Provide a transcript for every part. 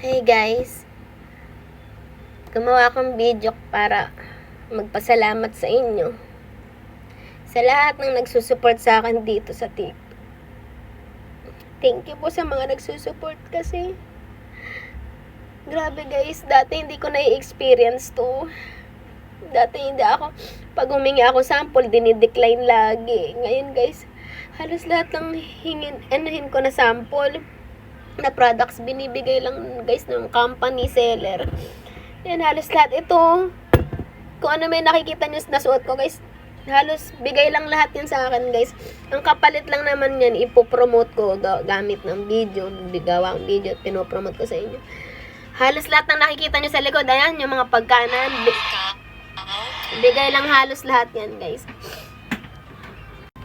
Hey guys, gumawa akong video para magpasalamat sa inyo. Sa lahat ng nagsusupport sa akin dito sa TikTok. Thank you po sa mga nagsusupport kasi grabe guys, dati hindi ko na-experience to. Dati hindi ako, pag humingi ako sample, dinidecline lagi. Ngayon guys, halos lahat ng hingin, anuhin ko na sample na products binibigay lang guys ng company seller. Yan, halos lahat ito. Kung ano may nakikita nyo na suot ko guys, halos bigay lang lahat yan sa akin guys. Ang kapalit lang naman yan, ipopromote ko ga- gamit ng video, gawa ang video pinopromote ko sa inyo. Halos lahat ng nakikita nyo sa likod, ayan, yung mga pagkanan, bi- bigay lang halos lahat yan guys.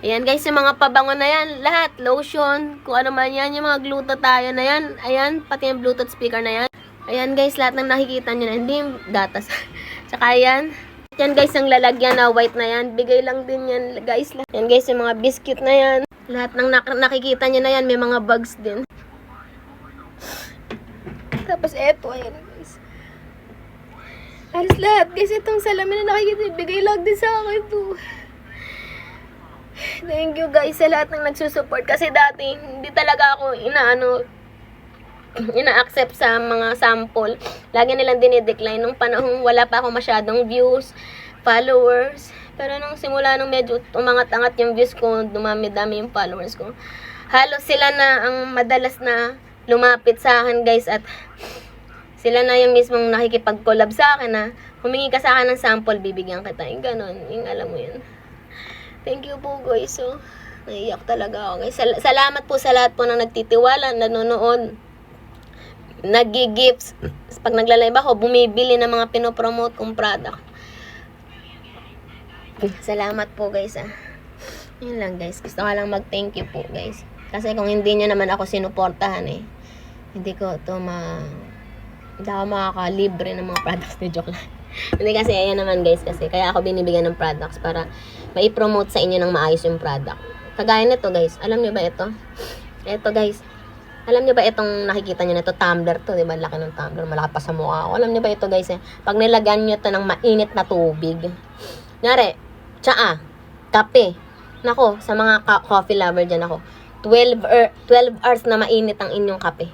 Ayan guys, yung mga pabango na yan, lahat, lotion, kung ano man yan, yung mga gluta tayo na yan, ayan, pati yung bluetooth speaker na yan. Ayan guys, lahat ng nakikita nyo na, hindi yung gatas. Tsaka yan, yan guys, ang lalagyan na white na yan, bigay lang din yan guys. Yan guys, yung mga biscuit na yan, lahat ng nak- nakikita nyo na yan, may mga bugs din. Tapos eto, ayan guys. Halos lahat, guys, itong salamin na nakikita, bigay lang din sa akin to. Thank you guys sa lahat ng nagsusupport. Kasi dati, hindi talaga ako inaano, ina-accept sa mga sample. Lagi nilang dinidecline. Nung panahon, wala pa ako masyadong views, followers. Pero nung simula nung medyo umangat-angat yung views ko, dumami-dami yung followers ko. Halos sila na ang madalas na lumapit sa akin guys at sila na yung mismong nakikipag-collab sa akin na humingi ka sa akin ng sample, bibigyan kita. Yung ganon, yung alam mo yun. Thank you po guys. So, naiyak talaga ako guys. Sal- salamat po sa lahat po ng nagtitiwala, nanonood, nag-gifts. Pag nagla-live ako, bumibili ng mga pinopromote kong product. Salamat po guys ah. Yun lang guys. Gusto ko lang mag-thank you po guys. Kasi kung hindi nyo naman ako sinuportahan eh, hindi ko to ma... Hindi ako makakalibre ng mga products ni Joke lang. hindi kasi, ayan naman guys, kasi kaya ako binibigyan ng products para mai-promote sa inyo ng maayos yung product. Kagaya nito guys, alam nyo ba ito? Ito guys, alam nyo ba itong nakikita nyo na ito, tumbler to, di ba? Laki ng tumbler, malaki pa sa mukha ko. Alam nyo ba ito guys, eh? pag nilagyan nyo to ng mainit na tubig, Nyari, tsaa, kape. Nako, sa mga coffee lover dyan ako, 12, er, 12 hours na mainit ang inyong kape.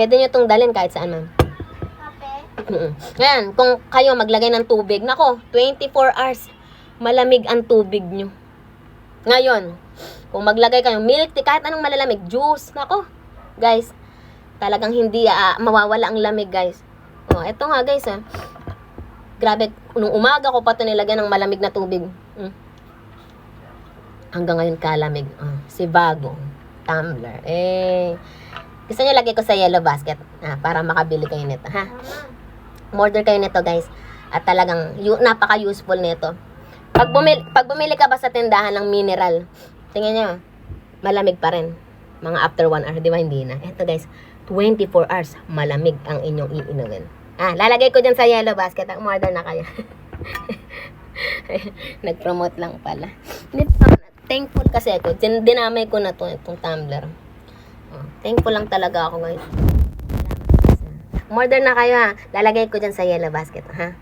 Pwede nyo itong dalhin kahit saan, ma'am. Mm-mm. Ngayon, kung kayo maglagay ng tubig, nako, 24 hours, malamig ang tubig nyo. Ngayon, kung maglagay kayo milk tea, kahit anong malalamig, juice, nako, guys, talagang hindi ah, mawawala ang lamig, guys. Oh, eto nga, guys, ah. Grabe, nung umaga ko pa ito nilagyan ng malamig na tubig. Mm. Hanggang ngayon kalamig. Ah, si Bago, tumbler. Eh, gusto niyo lagay ko sa yellow basket ah, para makabili kayo nito, ha? Order kayo nito, guys. At talagang napaka-useful nito. Pag bumili, pag bumili ka ba sa tindahan ng mineral, tingnan niyo, malamig pa rin. Mga after 1 hour, di ba hindi na? Ito guys, 24 hours, malamig ang inyong iinumin. Ah, lalagay ko dyan sa yellow basket. Ang order na kayo. Nag-promote lang pala. Thankful kasi ako. Din dinamay ko na to, itong tumbler. Thankful lang talaga ako guys. ah. Order na kayo ha. Lalagay ko dyan sa yellow basket ha.